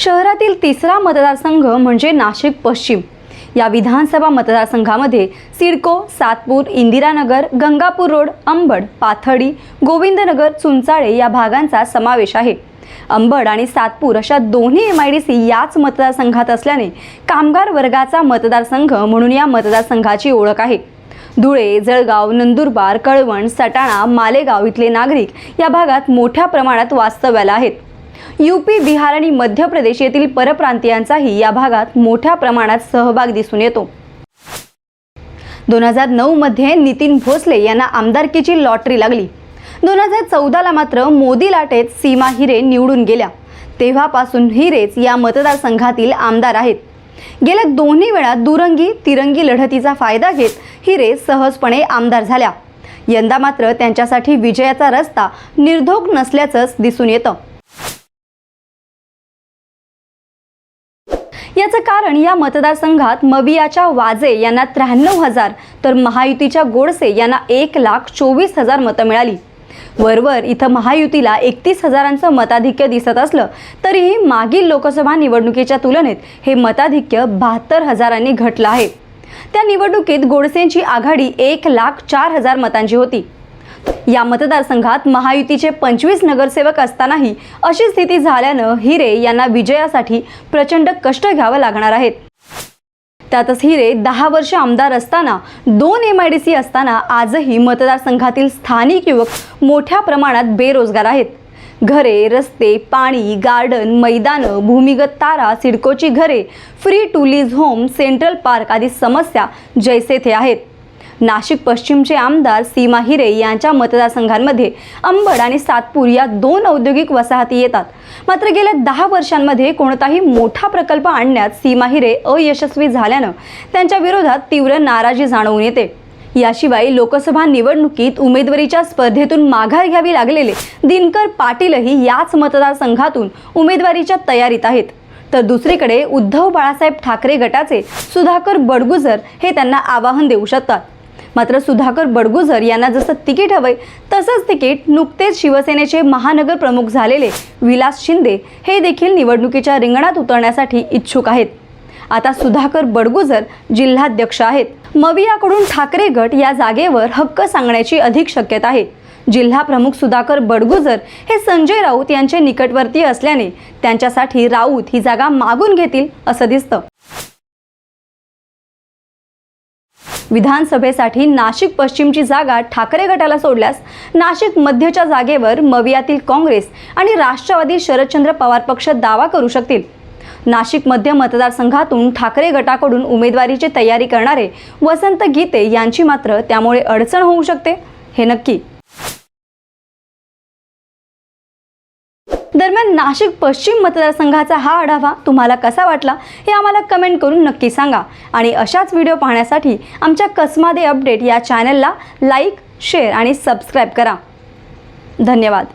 शहरातील तिसरा मतदारसंघ म्हणजे नाशिक पश्चिम. या विधानसभा मतदारसंघामध्ये सिडको सातपूर इंदिरानगर गंगापूर रोड अंबड पाथडी गोविंदनगर चुंचाळे या भागांचा समावेश आहे. अंबड आणि सातपूर अशा दोन्ही एम आय डी सी याच मतदारसंघात असल्याने कामगार वर्गाचा मतदारसंघ म्हणून या मतदारसंघाची ओळख आहे. धुळे जळगाव नंदुरबार कळवण सटाणा मालेगाव इथले नागरिक या भागात मोठ्या प्रमाणात वास्तव्याला आहेत. यूपी बिहार आणि मध्य प्रदेश येथील परप्रांतीयांचाही या भागात मोठ्या प्रमाणात सहभाग दिसून येतो. दोन हजार नऊमध्ये नितीन भोसले यांना आमदारकीची लॉटरी लागली. दोन हजार चौदाला मात्र मोदी लाटेत सीमा हिरे निवडून गेल्या. तेव्हापासून हिरेच या मतदारसंघातील आमदार आहेत. गेल्या दोन्ही वेळा दुरंगी तिरंगी लढतीचा फायदा घेत हिरे सहजपणे आमदार झाल्या. यंदा मात्र त्यांच्यासाठी विजयाचा रस्ता निर्धोक नसल्याचंच दिसून येतं. याचं कारण या मतदारसंघात मवियाच्या वाजे यांना त्र्याण्णव हजार तर महायुतीच्या गोडसे यांना एक लाख चोवीस हजार मतं मिळाली. वरवर इथं महायुतीला एकतीस हजारांचं मताधिक्य दिसत असलं तरीही मागील लोकसभा निवडणुकीच्या तुलनेत हे मताधिक्य बहात्तर हजारांनी घटलं आहे. त्या निवडणुकीत गोडसेंची आघाडी एक लाख चार हजार मतांची होती. या मतदारसंघात महायुतीचे पंचवीस नगरसेवक असतानाही अशी स्थिती झाल्यानं हिरे यांना विजयासाठी प्रचंड कष्ट घ्यावं लागणार आहेत. त्यातच हिरे दहा वर्ष आमदार असताना दोन एम आय डी सी असताना आजही मतदारसंघातील स्थानिक युवक मोठ्या प्रमाणात बेरोजगार आहेत. घरे रस्ते पाणी गार्डन मैदानं भूमिगत तारा सिडकोची घरे free to lease home central park आदी समस्या जैसे थे आहेत. नाशिक पश्चिमचे आमदार सीमा हिरे यांच्या मतदारसंघांमध्ये अंबड आणि सातपूर या दोन औद्योगिक वसाहती येतात. मात्र गेल्या दहा वर्षांमध्ये कोणताही मोठा प्रकल्प आणण्यात सीमा हिरे अयशस्वी झाल्यानं त्यांच्या विरोधात तीव्र नाराजी जाणवून येते. याशिवाय लोकसभा निवडणुकीत उमेदवारीच्या स्पर्धेतून माघार घ्यावी लागलेले दिनकर पाटीलही याच मतदारसंघातून उमेदवारीच्या तयारीत आहेत. तर दुसरीकडे उद्धव बाळासाहेब ठाकरे गटाचे सुधाकर बडगुजर हे त्यांना आवाहन देऊ शकतात. मात्र सुधाकर बडगुजर यांना जसं तिकीट हवंय तसंच तिकीट नुकतेच शिवसेनेचे महानगर प्रमुख झालेले विलास शिंदे हे देखील निवडणुकीच्या रिंगणात उतरण्यासाठी इच्छुक आहेत. आता सुधाकर बडगुजर जिल्हाध्यक्ष आहेत. मवियाकडून ठाकरे गट या जागेवर हक्क सांगण्याची अधिक शक्यता आहे. जिल्हा प्रमुख सुधाकर बडगुजर हे संजय राऊत यांचे निकटवर्तीय असल्याने त्यांच्यासाठी राऊत ही जागा मागून घेतील असं दिसतं. विधानसभेसाठी नाशिक पश्चिमची जागा ठाकरे गटाला सोडल्यास नाशिक मध्यच्या जागेवर मवियातील काँग्रेस आणि राष्ट्रवादी शरदचंद्र पवार पक्ष दावा करू शकतील. नाशिक मध्य मतदारसंघातून ठाकरे गटाकडून उमेदवारीची तयारी करणारे वसंत गीते यांची मात्र त्यामुळे अडचण होऊ शकते हे नक्की. दरम्यान नाशिक पश्चिम मतदारसंघाचा हा आढावा तुम्हाला कसा वाटला हे आम्हाला कमेंट करून नक्की सांगा. आणि अशाच व्हिडिओ पाहण्यासाठी आमच्या कसमादे अपडेट या चॅनलला लाईक शेअर आणि सबस्क्राईब करा. धन्यवाद.